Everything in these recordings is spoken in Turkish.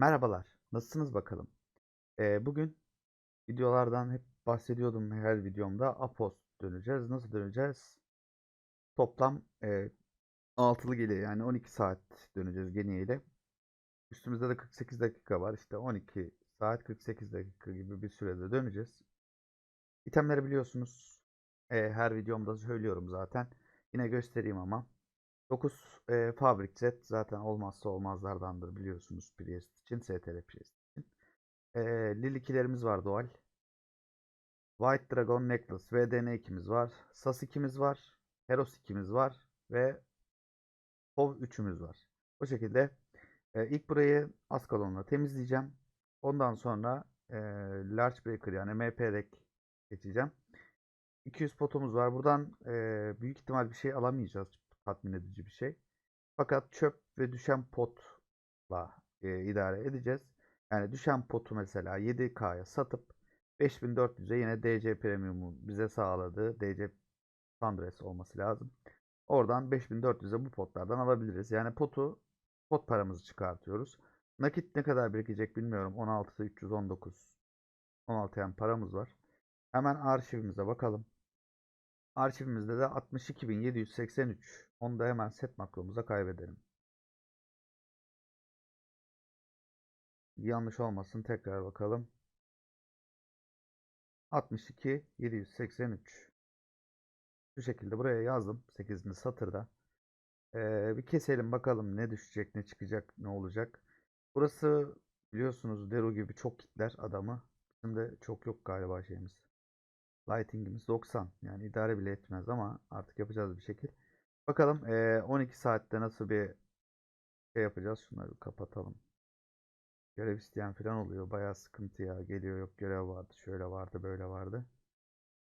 Merhabalar, nasılsınız bakalım? Ee, bugün videolardan hep bahsediyordum her videomda. Apos döneceğiz. Nasıl döneceğiz? Toplam e, altılı geliyor yani 12 saat döneceğiz geniye ile. Üstümüzde de 48 dakika var. İşte 12 saat 48 dakika gibi bir sürede döneceğiz. İtemleri biliyorsunuz. E, her videomda söylüyorum zaten. Yine göstereyim ama. 9 e, Fabrik Z zaten olmazsa olmazlardandır biliyorsunuz Priest için, STR Priest için. E, Lil 2'lerimiz var doğal. White Dragon Necklace VDN 2'miz var. Sas 2'miz var. Heros 2'miz var. Ve Hov 3'ümüz var. Bu şekilde e, ilk burayı Ascalon'la temizleyeceğim. Ondan sonra e, Large Breaker yani MP Deck geçeceğim. 200 potumuz var. Buradan e, büyük ihtimal bir şey alamayacağız. Tatmin edici bir şey. Fakat çöp ve düşen potla e, idare edeceğiz. Yani düşen potu mesela 7K'ya satıp 5400'e yine DC Premium'un bize sağladığı DC Sandres olması lazım. Oradan 5400'e bu potlardan alabiliriz. Yani potu pot paramızı çıkartıyoruz. Nakit ne kadar birikecek bilmiyorum. 16 319 16 yani paramız var. Hemen arşivimize bakalım. Arşivimizde de 62.783. Onu da hemen set makromuza kaybedelim. Yanlış olmasın tekrar bakalım. 62.783. Şu şekilde buraya yazdım. 8. satırda. Ee, bir keselim bakalım ne düşecek, ne çıkacak, ne olacak. Burası biliyorsunuz Deru gibi çok kitler adamı. Bizim de çok yok galiba şeyimiz. Lighting'imiz 90. Yani idare bile etmez ama artık yapacağız bir şekil. Bakalım eee, 12 saatte nasıl bir şey yapacağız. Şunları kapatalım. Görev isteyen falan oluyor. Bayağı sıkıntı ya. Geliyor yok görev vardı. Şöyle vardı böyle vardı.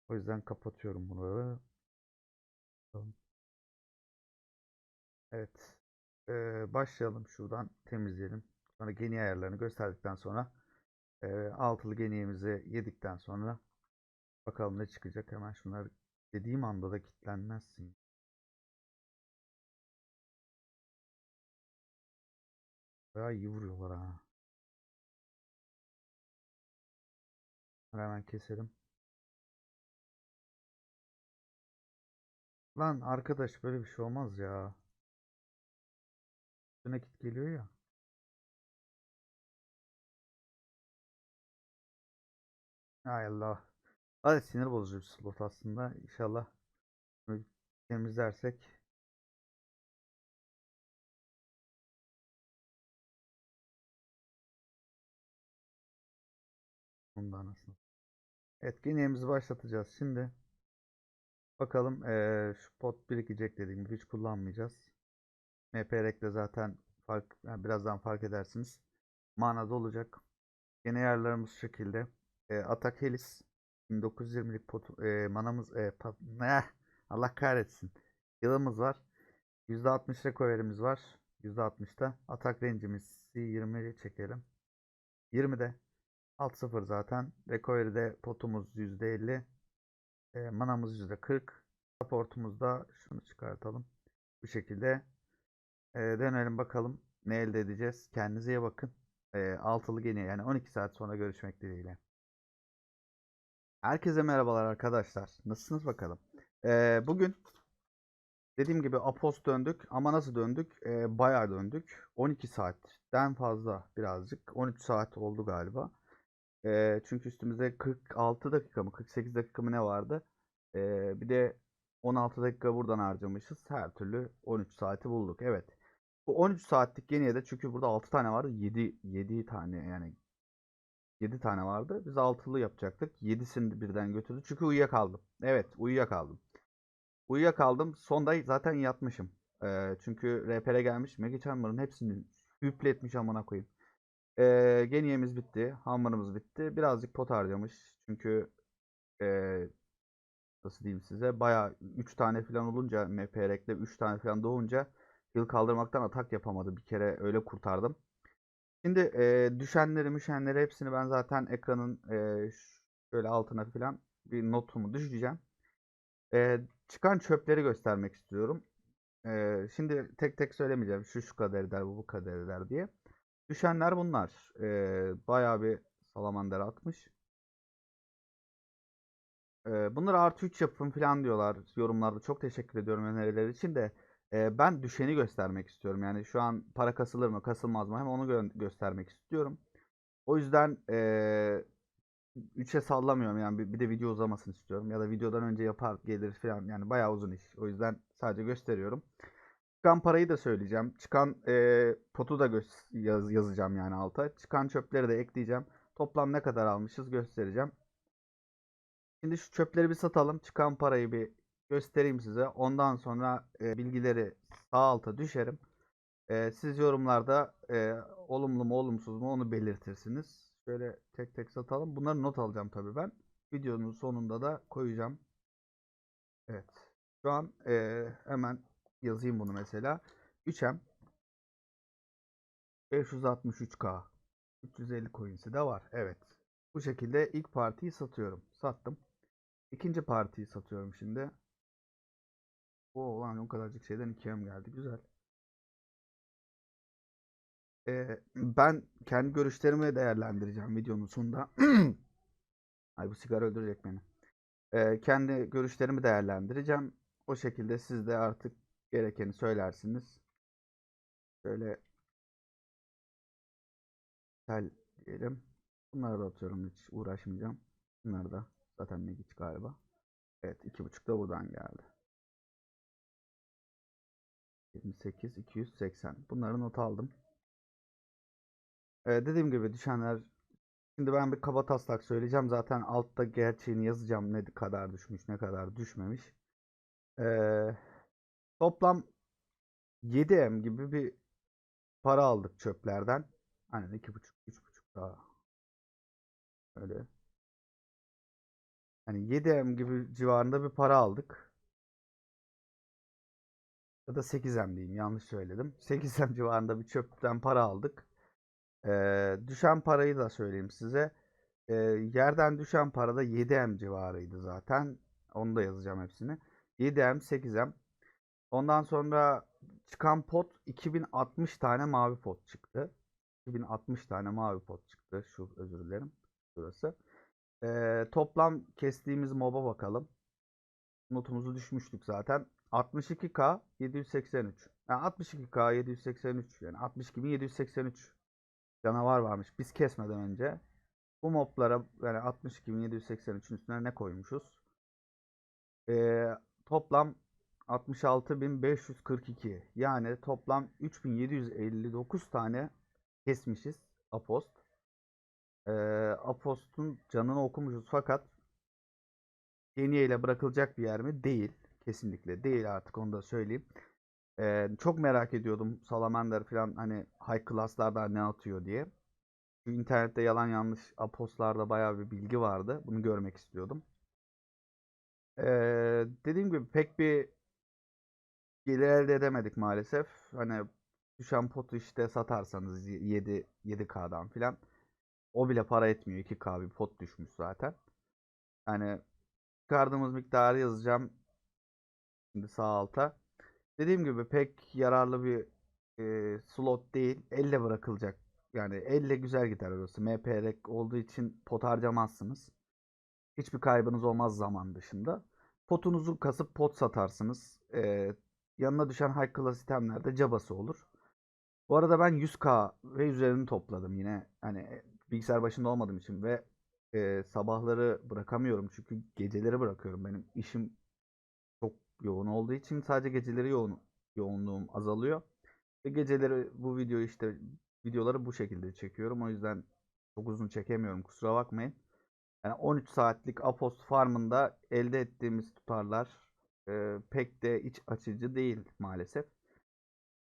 O yüzden kapatıyorum. Bakalım. Evet. Eee, başlayalım şuradan temizleyelim. Sonra geni ayarlarını gösterdikten sonra eee, altılı geniyemizi yedikten sonra Bakalım ne çıkacak. Hemen şunları dediğim anda da kilitlenmezsin. Bayağı iyi vuruyorlar ha. Hemen keselim. Lan arkadaş böyle bir şey olmaz ya. Üstüne kit geliyor ya. Hay Allah. Hadi sinir bozucu bir slot aslında. İnşallah temizlersek. Bundan aslında. Evet geniyemizi başlatacağız. Şimdi bakalım ee, şu pot birikecek dediğim gibi hiç kullanmayacağız. MPR'de zaten fark, yani birazdan fark edersiniz. Manada olacak. Yeni ayarlarımız şekilde. E, Atak Helis 1920'lik pot, e, manamız e, pat, eh, Allah kahretsin. Yılımız var. %60 recovery'miz var. %60'da. Atak range'imiz 20 çekelim. 20'de. Alt 0 zaten. Recovery'de potumuz %50. E, manamız %40. Supportumuzda şunu çıkartalım. Bu şekilde. E, dönelim bakalım ne elde edeceğiz. Kendinize iyi bakın. E, altılı gene yani 12 saat sonra görüşmek dileğiyle. Herkese merhabalar arkadaşlar. Nasılsınız bakalım? Ee, bugün dediğim gibi Apos döndük ama nasıl döndük? Ee, bayağı döndük. 12 saatten fazla birazcık. 13 saat oldu galiba. Ee, çünkü üstümüzde 46 dakika mı 48 dakika mı ne vardı? Ee, bir de 16 dakika buradan harcamışız. Her türlü 13 saati bulduk. Evet. Bu 13 saatlik geniye de çünkü burada 6 tane vardı. 7 7 tane yani 7 tane vardı. Biz altılı yapacaktık. 7'sini birden götürdü. Çünkü uyuyakaldım. Evet uyuyakaldım. Uyuyakaldım. Sonda zaten yatmışım. Ee, çünkü RP'e gelmiş. Mega Chamber'ın hepsini hüpletmiş amına koyayım. Ee, geniyemiz bitti. Hammer'ımız bitti. Birazcık pot harcamış. Çünkü ee, nasıl diyeyim size baya 3 tane falan olunca MPR'de 3 tane falan doğunca yıl kaldırmaktan atak yapamadı. Bir kere öyle kurtardım. Şimdi e, düşenleri müşenleri hepsini ben zaten ekranın e, şöyle altına falan bir notumu düşeceğim. E, çıkan çöpleri göstermek istiyorum. E, şimdi tek tek söylemeyeceğim. Şu şu kadar eder bu bu kadar eder diye. Düşenler bunlar. Ee, bayağı bir salamander atmış. Ee, bunları artı 3 yapın falan diyorlar yorumlarda. Çok teşekkür ediyorum öneriler için de. Ee, ben düşeni göstermek istiyorum. Yani şu an para kasılır mı kasılmaz mı hem onu gö- göstermek istiyorum. O yüzden ee, 3'e sallamıyorum yani bir, bir de video uzamasını istiyorum. Ya da videodan önce yapar gelir falan yani bayağı uzun iş. O yüzden sadece gösteriyorum. Çıkan parayı da söyleyeceğim. Çıkan ee, potu da yaz- yazacağım yani alta. Çıkan çöpleri de ekleyeceğim. Toplam ne kadar almışız göstereceğim. Şimdi şu çöpleri bir satalım. Çıkan parayı bir göstereyim size. Ondan sonra e, bilgileri sağ alta düşerim. E, siz yorumlarda e, olumlu mu olumsuz mu onu belirtirsiniz. Şöyle tek tek satalım. Bunları not alacağım tabii ben. Videonun sonunda da koyacağım. Evet. Şu an e, hemen yazayım bunu mesela. 3M 563K 350 coins'i de var. Evet. Bu şekilde ilk partiyi satıyorum. Sattım. İkinci partiyi satıyorum şimdi. O lan o kadarcık şeyden 2M geldi. Güzel. Ee, ben kendi görüşlerimi değerlendireceğim videonun sonunda. Ay bu sigara öldürecek beni. Ee, kendi görüşlerimi değerlendireceğim. O şekilde siz de artık gerekeni söylersiniz. Şöyle tel diyelim. Bunları da atıyorum hiç uğraşmayacağım. Bunları da zaten ne geç galiba. Evet iki buçuk da buradan geldi. 28 280. Bunları not aldım. Ee, dediğim gibi düşenler şimdi ben bir kaba taslak söyleyeceğim. Zaten altta gerçeğini yazacağım ne kadar düşmüş ne kadar düşmemiş. Ee, toplam 7M gibi bir para aldık çöplerden. Aynen 2,5 3,5 daha. Öyle. Hani 7M gibi civarında bir para aldık. Ya da 8M diyeyim yanlış söyledim. 8M civarında bir çöpten para aldık. Ee, düşen parayı da söyleyeyim size. Ee, yerden düşen para da 7M civarıydı zaten. Onu da yazacağım hepsini. 7M, 8M. Ondan sonra çıkan pot 2060 tane mavi pot çıktı. 2060 tane mavi pot çıktı. Şu özür dilerim. Burası. Ee, toplam kestiğimiz moba bakalım. Notumuzu düşmüştük zaten. 62K 783. Yani 62K 783 yani 62.783 canavar varmış biz kesmeden önce. Bu moblara yani 62.783'ün üstüne ne koymuşuz? Ee, toplam 66.542 yani toplam 3759 tane kesmişiz Apost. Ee, Apost'un canını okumuşuz fakat Geniye ile bırakılacak bir yer mi? Değil. Kesinlikle değil artık onu da söyleyeyim. Ee, çok merak ediyordum Salamander falan hani high class'larda ne atıyor diye. Çünkü internette yalan yanlış apostlarda bayağı bir bilgi vardı. Bunu görmek istiyordum. Ee, dediğim gibi pek bir gelir elde edemedik maalesef. Hani düşen potu işte satarsanız 7 7K'dan filan o bile para etmiyor. 2K bir pot düşmüş zaten. Hani çıkardığımız miktarı yazacağım. Şimdi sağ alta. Dediğim gibi pek yararlı bir e, slot değil. Elle bırakılacak. Yani elle güzel gider orası. MPRek olduğu için pot harcamazsınız. Hiçbir kaybınız olmaz zaman dışında. Potunuzu kasıp pot satarsınız. E, yanına düşen high class itemlerde cabası olur. Bu arada ben 100k ve üzerini topladım yine. Hani bilgisayar başında olmadığım için ve e, sabahları bırakamıyorum çünkü geceleri bırakıyorum. Benim işim yoğun olduğu için sadece geceleri yoğun yoğunluğum azalıyor. Ve geceleri bu video işte videoları bu şekilde çekiyorum. O yüzden çok uzun çekemiyorum. Kusura bakmayın. Yani 13 saatlik Apost Farm'ında elde ettiğimiz tutarlar e, pek de iç açıcı değil maalesef.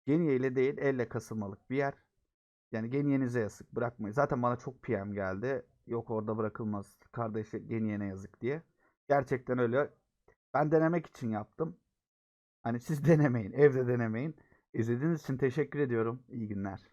Geniye ile değil elle kasılmalık bir yer. Yani Geniye'nize yazık bırakmayın. Zaten bana çok PM geldi. Yok orada bırakılmaz. Kardeşi Geniye'ne yazık diye. Gerçekten öyle. Ben denemek için yaptım. Hani siz denemeyin. Evde denemeyin. İzlediğiniz için teşekkür ediyorum. İyi günler.